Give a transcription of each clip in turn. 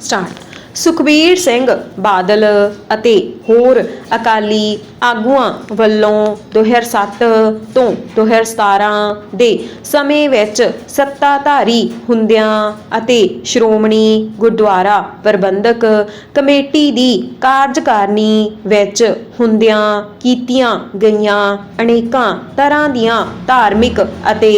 start Sukhbir Singh Badal ਅਤੇ ਹੋਰ ਅਕਾਲੀ ਆਗੂਆਂ ਵੱਲੋਂ 2007 ਤੋਂ 2017 ਦੇ ਸਮੇਂ ਵਿੱਚ ਸੱਤਾਧਾਰੀ ਹੁੰਦਿਆਂ ਅਤੇ ਸ਼੍ਰੋਮਣੀ ਗੁਰਦੁਆਰਾ ਪ੍ਰਬੰਧਕ ਕਮੇਟੀ ਦੀ ਕਾਰਜਕਾਰਨੀ ਵਿੱਚ ਹੁੰਦਿਆਂ ਕੀਤੀਆਂ ਗਈਆਂ ਅਨੇਕਾਂ ਤਰ੍ਹਾਂ ਦੀਆਂ ਧਾਰਮਿਕ ਅਤੇ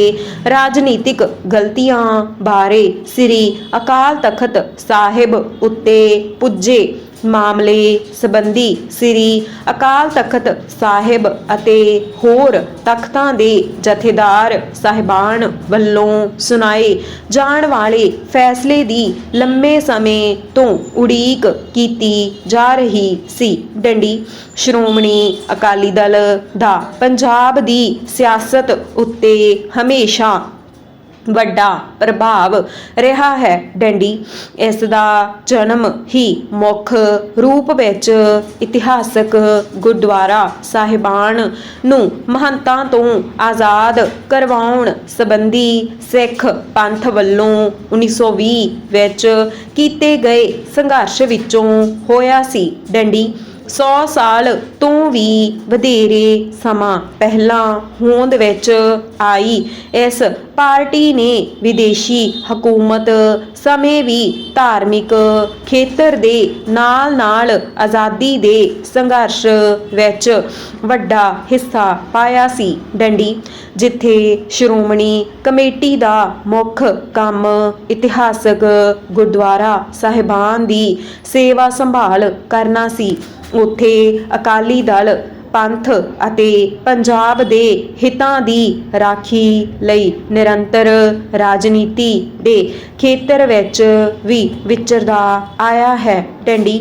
ਰਾਜਨੀਤਿਕ ਗਲਤੀਆਂ ਬਾਰੇ ਸ੍ਰੀ ਅਕਾਲ ਤਖਤ ਸਾਹਿਬ ਉੱਤੇ ਪੁੱਜੇ ਮਾਮਲੇ ਸੰਬੰਧੀ ਸ੍ਰੀ ਅਕਾਲ ਤਖਤ ਸਾਹਿਬ ਅਤੇ ਹੋਰ ਤਖਤਾਂ ਦੇ ਜਥੇਦਾਰ ਸਾਹਿਬਾਨ ਵੱਲੋਂ ਸੁਣਾਏ ਜਾਣ ਵਾਲੇ ਫੈਸਲੇ ਦੀ ਲੰਮੇ ਸਮੇਂ ਤੋਂ ਉਡੀਕ ਕੀਤੀ ਜਾ ਰਹੀ ਸੀ। ਡੰਡੀ ਸ਼੍ਰੋਮਣੀ ਅਕਾਲੀ ਦਲ ਦਾ ਪੰਜਾਬ ਦੀ ਸਿਆਸਤ ਉੱਤੇ ਹਮੇਸ਼ਾ ਵੱਡਾ ਪ੍ਰਭਾਵ ਰਿਹਾ ਹੈ। ਡੰਡੀ ਇਸ ਦਾ ਜਨਮ ਹੀ ਮੁੱਖ ਰੂਪ ਵਿੱਚ ਇਤਿਹਾਸਕ ਗੁਰਦੁਆਰਾ ਸਾਹਿਬਾਨ ਨੂੰ ਮਹੰਤਾਂ ਤੋਂ ਆਜ਼ਾਦ ਕਰਵਾਉਣ ਸੰਬੰਧੀ ਸਿੱਖ ਪੰਥ ਵੱਲੋਂ 1920 ਵਿੱਚ ਕੀਤੇ ਗਏ ਸੰਘਰਸ਼ ਵਿੱਚੋਂ ਹੋਇਆ ਸੀ। ਡੰਡੀ 100 ਸਾਲ ਤੋਂ ਵੀ ਵਧੇਰੇ ਸਮਾਂ ਪਹਿਲਾਂ ਹੋਂਦ ਵਿੱਚ ਆਈ। ਇਸ ਪਾਰਟੀ ਨੇ ਵਿਦੇਸ਼ੀ ਹਕੂਮਤ ਸਮੇਂ ਵੀ ਧਾਰਮਿਕ ਖੇਤਰ ਦੇ ਨਾਲ-ਨਾਲ ਆਜ਼ਾਦੀ ਦੇ ਸੰਘਰਸ਼ ਵਿੱਚ ਵੱਡਾ ਹਿੱਸਾ ਪਾਇਆ ਸੀ ਡੰਡੀ, ਜਿੱਥੇ ਸ਼੍ਰੋਮਣੀ ਕਮੇਟੀ ਦਾ ਮੁੱਖ ਕੰਮ ਇਤਿਹਾਸਕ ਗੁਰਦੁਆਰਾ ਸਾਹਿਬਾਨ ਦੀ ਸੇਵਾ ਸੰਭਾਲ ਕਰਨਾ ਸੀ। ਉੱਥੇ ਅਕਾਲੀ ਦਲ, ਪੰਥ ਅਤੇ ਪੰਜਾਬ ਦੇ ਹਿੱਤਾਂ ਦੀ ਰਾਖੀ ਲਈ ਨਿਰੰਤਰ ਰਾਜਨੀਤੀ ਦੇ ਖੇਤਰ ਵਿੱਚ ਵੀ ਵਿਚਰਦਾ ਆਇਆ ਹੈ। ਟੰਡੀ,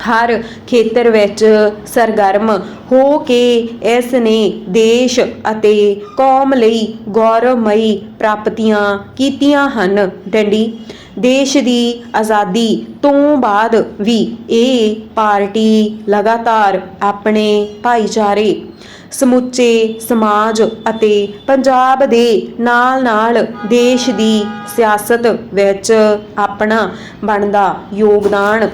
ਹਰ ਖੇਤਰ ਵਿੱਚ ਸਰਗਰਮ ਹੋ ਕੇ ਇਸ ਨੇ ਦੇਸ਼ ਅਤੇ ਕੌਮ ਲਈ ਗੌਰਵਮਈ ਪ੍ਰਾਪਤੀਆਂ ਕੀਤੀਆਂ ਹਨ। ਡੰਡੀ ਦੇਸ਼ ਦੀ ਆਜ਼ਾਦੀ ਤੋਂ ਬਾਅਦ ਵੀ ਇਹ ਪਾਰਟੀ ਲਗਾਤਾਰ ਆਪਣੇ ਭਾਈਚਾਰੇ, ਸਮੁੱਚੇ ਸਮਾਜ ਅਤੇ ਪੰਜਾਬ ਦੇ ਨਾਲ-ਨਾਲ ਦੇਸ਼ ਦੀ ਸਿਆਸਤ ਵਿੱਚ ਆਪਣਾ ਬਣਦਾ ਯੋਗਦਾਨ।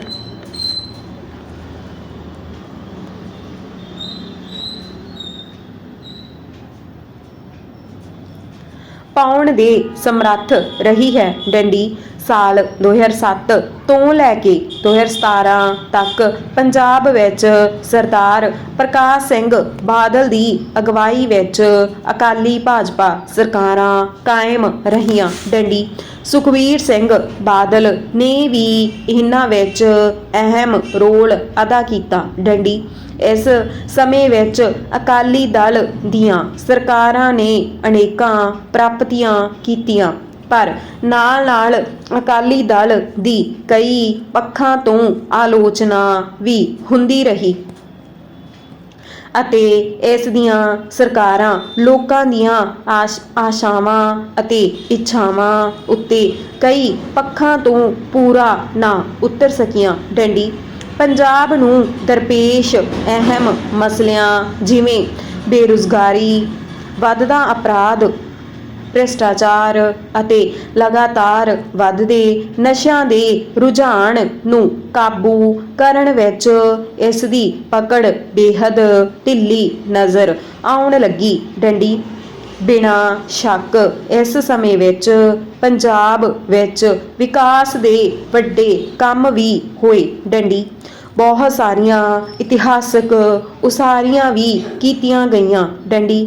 ਪਾਉਣ ਦੇ ਸਮਰੱਥ ਰਹੀ ਹੈ ਡੰਡੀ। ਸਾਲ 2007 ਤੋਂ ਲੈ ਕੇ 2017 ਤੱਕ ਪੰਜਾਬ ਵਿੱਚ ਸਰਦਾਰ ਪ੍ਰਕਾਸ਼ ਸਿੰਘ ਬਾਦਲ ਦੀ ਅਗਵਾਈ ਵਿੱਚ ਅਕਾਲੀ ਭਾਜਪਾ ਸਰਕਾਰਾਂ ਕਾਇਮ ਰਹੀਆਂ। ਡੰਡੀ ਸੁਖਬੀਰ ਸਿੰਘ ਬਾਦਲ ਨੇ ਵੀ ਇਹਨਾਂ ਵਿੱਚ ਅਹਿਮ ਰੋਲ ਅਦਾ ਕੀਤਾ। ਡੰਡੀ ਇਸ ਸਮੇਂ ਵਿੱਚ ਅਕਾਲੀ ਦਲ ਦੀਆਂ ਸਰਕਾਰਾਂ ਨੇ ਅਨੇਕਾਂ ਪ੍ਰਾਪਤੀਆਂ ਕੀਤੀਆਂ। ਪਰ ਨਾਲ-ਨਾਲ ਅਕਾਲੀ ਦਲ ਦੀ ਕਈ ਪੱਖਾਂ ਤੋਂ ਆਲੋਚਨਾ ਵੀ ਹੁੰਦੀ ਰਹੀ। ਅਤੇ ਇਸ ਦੀਆਂ ਸਰਕਾਰਾਂ ਲੋਕਾਂ ਦੀਆਂ ਆਸ਼ਾਵਾਂ ਅਤੇ ਇੱਛਾਵਾਂ ਉੱਤੇ ਕਈ ਪੱਖਾਂ ਤੋਂ ਪੂਰਾ ਨਾ ਉਤਰ ਸਕੀਆਂ। ਡੰਡੀ, ਪੰਜਾਬ ਨੂੰ ਦਰਪੇਸ਼ ਅਹਿਮ ਮਸਲਿਆਂ ਜਿਵੇਂ ਬੇਰੁਜ਼ਗਾਰੀ, ਵੱਧਦਾ ਅਪਰਾਧ ਭ੍ਰਿਸ਼ਟਾਚਾਰ ਅਤੇ ਲਗਾਤਾਰ ਵੱਧਦੇ ਨਸ਼ਿਆਂ ਦੇ ਰੁਝਾਨ ਨੂੰ ਕਾਬੂ ਕਰਨ ਵਿੱਚ ਇਸ ਦੀ ਪਕੜ ਬੇਹੱਦ ਢਿੱਲੀ ਨਜ਼ਰ ਆਉਣ ਲੱਗੀ ਡੰਡੀ। ਬਿਨਾ ਸ਼ੱਕ ਇਸ ਸਮੇਂ ਵਿੱਚ ਪੰਜਾਬ ਵਿੱਚ ਵਿਕਾਸ ਦੇ ਵੱਡੇ ਕੰਮ ਵੀ ਹੋਏ ਡੰਡੀ। ਬਹੁਤ ਸਾਰੀਆਂ ਇਤਿਹਾਸਕ ਉਸਾਰੀਆਂ ਵੀ ਕੀਤੀਆਂ ਗਈਆਂ ਡੰਡੀ।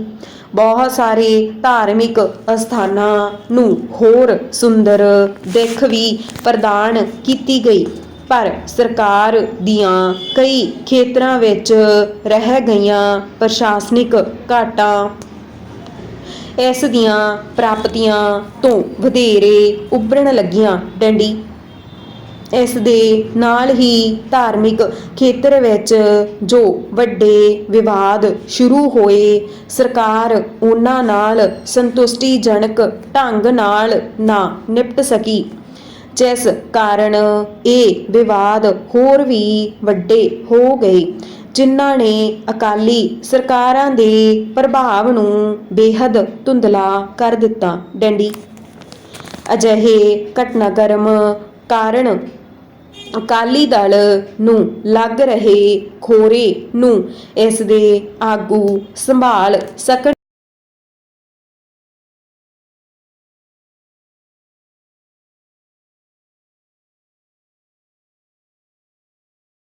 ਬਹੁਤ ਸਾਰੇ ਧਾਰਮਿਕ ਅਸਥਾਨਾਂ ਨੂੰ ਹੋਰ ਸੁੰਦਰ ਦਿੱਖ ਵੀ ਪ੍ਰਦਾਨ ਕੀਤੀ ਗਈ। ਪਰ ਸਰਕਾਰ ਦੀਆਂ ਕਈ ਖੇਤਰਾਂ ਵਿੱਚ ਰਹਿ ਗਈਆਂ ਪ੍ਰਸ਼ਾਸਨਿਕ ਘਾਟਾਂ ਇਸ ਦੀਆਂ ਪ੍ਰਾਪਤੀਆਂ ਤੋਂ ਵਧੇਰੇ ਉੱਭਰਨ ਲੱਗੀਆਂ। ਡੰਡੀ ਇਸ ਦੇ ਨਾਲ ਹੀ ਧਾਰਮਿਕ ਖੇਤਰ ਵਿੱਚ ਜੋ ਵੱਡੇ ਵਿਵਾਦ ਸ਼ੁਰੂ ਹੋਏ, ਸਰਕਾਰ ਉਹਨਾਂ ਨਾਲ ਸੰਤੁਸ਼ਟੀਜਨਕ ਢੰਗ ਨਾਲ ਨਾ ਨਿਪਟ ਸਕੀ। ਜਿਸ ਕਾਰਨ ਇਹ ਵਿਵਾਦ ਹੋਰ ਵੀ ਵੱਡੇ ਹੋ ਗਏ, ਜਿਨ੍ਹਾਂ ਨੇ ਅਕਾਲੀ ਸਰਕਾਰਾਂ ਦੇ ਪ੍ਰਭਾਵ ਨੂੰ ਬੇਹੱਦ ਧੁੰਦਲਾ ਕਰ ਦਿੱਤਾ। ਡੰਡੀ। ਅਜਿਹੇ ਘਟਨਾਕ੍ਰਮ ਕਾਰਨ ਅਕਾਲੀ ਦਲ ਨੂੰ ਲੱਗ ਰਹੇ ਖੋਰੇ ਨੂੰ ਇਸ ਦੇ ਆਗੂ ਸੰਭਾਲ ਸਕਣ